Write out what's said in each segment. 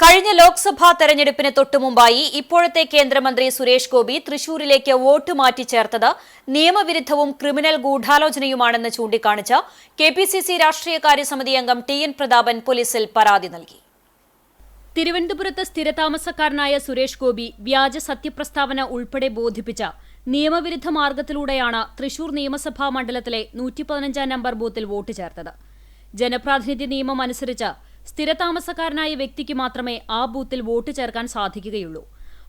കഴിഞ്ഞ ലോക്സഭാ തെരഞ്ഞെടുപ്പിന് തൊട്ടുമുമ്പായി ഇപ്പോഴത്തെ കേന്ദ്രമന്ത്രി സുരേഷ് ഗോപി തൃശൂരിലേക്ക് വോട്ട് മാറ്റി മാറ്റിച്ചേർത്തത് നിയമവിരുദ്ധവും ക്രിമിനൽ ഗൂഢാലോചനയുമാണെന്ന് ചൂണ്ടിക്കാണിച്ച് കെ പി സി സി രാഷ്ട്രീയകാര്യ സമിതി അംഗം ടി എൻ പ്രതാപൻ പോലീസിൽ പരാതി നൽകി. തിരുവനന്തപുരത്ത് സ്ഥിരതാമസക്കാരനായ സുരേഷ് ഗോപി വ്യാജ സത്യപ്രസ്താവന ഉൾപ്പെടെ ബോധിപ്പിച്ച നിയമവിരുദ്ധ മാർഗത്തിലൂടെയാണ് തൃശൂർ നിയമസഭാ മണ്ഡലത്തിലെ നൂറ്റി പതിനഞ്ചാം നമ്പർ ബൂത്തിൽ വോട്ട് ചേർത്തത്. ജനപ്രാതിനിധ്യ നിയമം അനുസരിച്ച് സ്ഥിരതാമസക്കാരനായ വ്യക്തിക്ക് മാത്രമേ ആ ബൂത്തിൽ വോട്ട് ചേർക്കാൻ സാധിക്കുകയുള്ളൂ.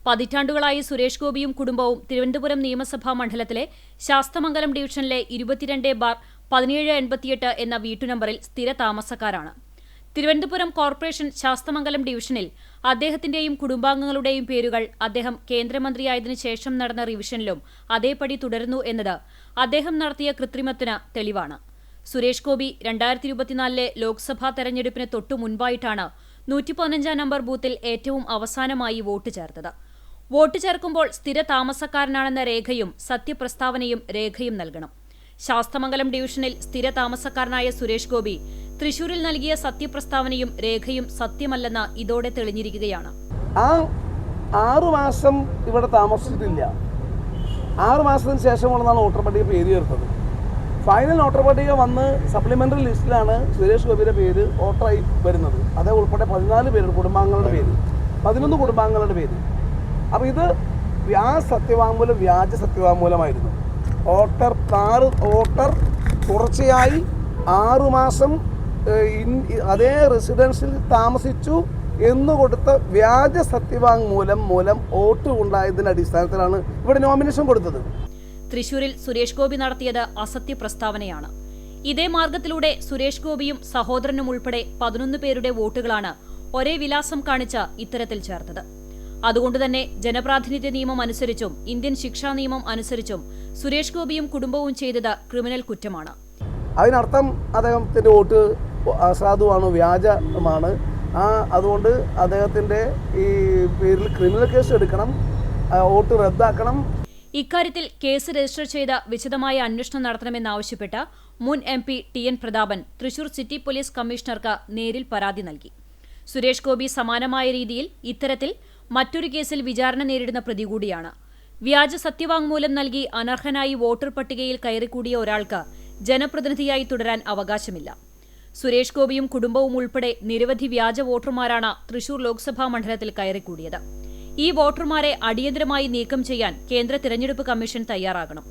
പതിറ്റാണ്ടുകളായി സുരേഷ് ഗോപിയും കുടുംബവും തിരുവനന്തപുരം നിയമസഭാ മണ്ഡലത്തിലെ ശാസ്തമംഗലം ഡിവിഷനിലെ ഇരുപത്തിരണ്ട് ബാർ പതിനേഴ് എൺപത്തിയെട്ട് എന്ന വീട്ടുനമ്പറിൽ സ്ഥിര താമസക്കാരാണ് തിരുവനന്തപുരം കോർപ്പറേഷൻ ശാസ്തമംഗലം ഡിവിഷനിൽ അദ്ദേഹത്തിന്റെയും കുടുംബാംഗങ്ങളുടെയും പേരുകൾ അദ്ദേഹം കേന്ദ്രമന്ത്രിയായതിനു ശേഷം നടന്ന റിവിഷനിലും അതേപടി തുടരുന്നു എന്നത് അദ്ദേഹം നടത്തിയ കൃത്രിമത്തിന് തെളിവാണ്. സുരേഷ് ഗോപി രണ്ടായിരത്തി ഇരുപത്തിനാലിലെ ലോക്സഭാ തെരഞ്ഞെടുപ്പിന് തൊട്ടു മുൻപായിട്ടാണ് നൂറ്റി പതിനഞ്ചാം നമ്പർ ബൂത്തിൽ ഏറ്റവും അവസാനമായി വോട്ട് ചേർത്തത്. വോട്ട് ചേർക്കുമ്പോൾ സ്ഥിര താമസക്കാരനാണെന്ന രേഖയും സത്യപ്രസ്താവനയും രേഖയും നൽകണം. ശാസ്തമംഗലം ഡിവിഷനിൽ സ്ഥിര താമസക്കാരനായ സുരേഷ് ഗോപി തൃശൂരിൽ നൽകിയ സത്യപ്രസ്താവനയും രേഖയും സത്യമല്ലെന്ന് ഇതോടെ തെളിഞ്ഞിരിക്കുകയാണ്. ആ ആറു മാസം ഇവിടെ താമസിച്ചിട്ടില്ല. ആറു മാസത്തിന് ശേഷമുള്ളതാണ് വോട്ടർ പട്ടിക പേര് ചേർത്തത്. ഫൈനൽ വോട്ടർ പട്ടിക വന്ന് സപ്ലിമെന്ററി ലിസ്റ്റിലാണ് സുരേഷ് ഗോപിയുടെ പേര് വോട്ടറായി വരുന്നത്. അതേ ഉൾപ്പെടെ പതിനാല് പേരുടെ കുടുംബാംഗങ്ങളുടെ പേര്. പതിനൊന്ന് കുടുംബാംഗങ്ങളുടെ പേര്. അപ്പോൾ ഇത് വ്യാജ സത്യവാങ്മൂലം വ്യാജ സത്യവാങ്മൂലമായിരുന്നു. വോട്ടർ ആറ് വോട്ടർ തുടർച്ചയായി ആറുമാസം അതേ റെസിഡൻസിൽ താമസിച്ചു എന്ന് കൊടുത്ത വ്യാജ സത്യവാങ്മൂലം മൂലം വോട്ട് ഉണ്ടായതിന്റെ അടിസ്ഥാനത്തിലാണ് ഇവിടെ നോമിനേഷൻ കൊടുത്തത്. തൃശൂരിൽ സുരേഷ് ഗോപി നടത്തിയത് അസത്യ പ്രസ്താവനയാണ്. ഇതേ മാർഗത്തിലൂടെ സുരേഷ് ഗോപിയും സഹോദരനും ഉൾപ്പെടെ പതിനൊന്ന് പേരുടെ വോട്ടുകളാണ് ഒരേ വിലാസം കാണിച്ച് ഇത്തരത്തിൽ ചേർത്തത്. അതുകൊണ്ടുതന്നെ ജനപ്രാതിനിധ്യ നിയമം അനുസരിച്ചും ഇന്ത്യൻ ശിക്ഷാ നിയമം അനുസരിച്ചും സുരേഷ് ഗോപിയും കുടുംബവും ചെയ്തത് ക്രിമിനൽ കുറ്റമാണ്. അതിനർത്ഥം അദ്ദേഹത്തിന്റെ വോട്ട് അസാധുവാണ് വ്യാജമാണ്. ആ അതുകൊണ്ട് അദ്ദേഹത്തിന്റെ ഈ പേരിൽ ക്രിമിനൽ കേസ് എടുക്കണം വോട്ട് റദ്ദാക്കണം ഇക്കാര്യത്തിൽ കേസ് രജിസ്റ്റർ ചെയ്ത് വിശദമായ അന്വേഷണം നടത്തണമെന്നാവശ്യപ്പെട്ട് മുൻ M P T N Prathapan Thrissur city police കമ്മീഷണർക്ക് നേരിൽ പരാതി നൽകി. സുരേഷ് ഗോപി സമാനമായ രീതിയിൽ ഇത്തരത്തിൽ മറ്റൊരു കേസിൽ വിചാരണ നേരിടുന്ന പ്രതി കൂടിയാണ്. വ്യാജ സത്യവാങ്മൂലം നൽകി അനർഹനായി വോട്ടർ പട്ടികയിൽ കയറിക്കൂടിയ ഒരാൾക്ക് ജനപ്രതിനിധിയായി തുടരാൻ അവകാശമില്ല. സുരേഷ് ഗോപിയും കുടുംബവും ഉൾപ്പെടെ നിരവധി വ്യാജ വോട്ടർമാരാണ് തൃശൂർ ലോക്സഭാ മണ്ഡലത്തിൽ കയറിക്കൂടിയത്. ഈ വോട്ടർമാരെ അടിയന്തരമായി നീക്കം ചെയ്യാൻ കേന്ദ്ര തെരഞ്ഞെടുപ്പ് കമ്മീഷൻ തയ്യാറാകണം.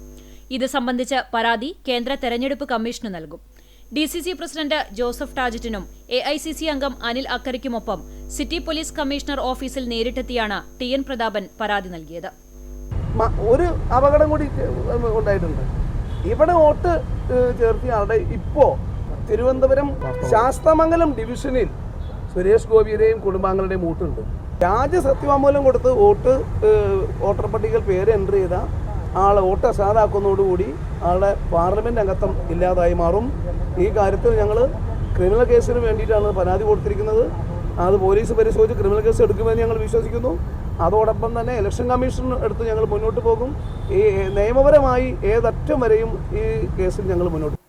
ഇത് സംബന്ധിച്ച പരാതി കേന്ദ്ര തെരഞ്ഞെടുപ്പ് കമ്മീഷന് നൽകും. D C C president Joseph ടാജറ്റിനും A I C C അംഗം അനിൽ അക്കരയ്ക്കുമൊപ്പം സിറ്റി പോലീസ് കമ്മീഷണർ ഓഫീസിൽ നേരിട്ടെത്തിയാണ് ടി എൻ പ്രതാപൻ പരാതി നൽകിയത്. ഒരു അപകടം കൂടി ഉണ്ടായിട്ടുണ്ട്. ഇവിടെ വോട്ട് ചേർത്തിയ ആളുടെ ഇപ്പോ തിരുവനന്തപുരം ശാസ്തമംഗലം ഡിവിഷനിൽ സുരേഷ് ഗോപിയുടെയും കുടുംബാംഗങ്ങളുടെയും വോട്ടുണ്ട്. വ്യാജ സത്യവാങ്മൂലം കൊടുത്ത് വോട്ട് വോട്ടർ പട്ടികയിൽ പേര് എന്റർ ചെയ്ത ആളെ വോട്ട് അസാധാക്കുന്നതോടുകൂടി ആളുടെ പാർലമെന്റ് അംഗത്വം ഇല്ലാതായി മാറും. ഈ കാര്യത്തിൽ ഞങ്ങൾ ക്രിമിനൽ കേസിന് വേണ്ടിയിട്ടാണ് പരാതി കൊടുത്തിരിക്കുന്നത്. അത് പോലീസ് പരിശോധിച്ച് ക്രിമിനൽ കേസ് എടുക്കുമെന്ന് ഞങ്ങൾ വിശ്വസിക്കുന്നു. അതോടൊപ്പം തന്നെ ഇലക്ഷൻ കമ്മീഷൻ എടുത്ത് ഞങ്ങൾ മുന്നോട്ട് പോകും. ഈ നിയമപരമായി ഏതറ്റം വരെയും ഈ കേസിൽ ഞങ്ങൾ മുന്നോട്ട്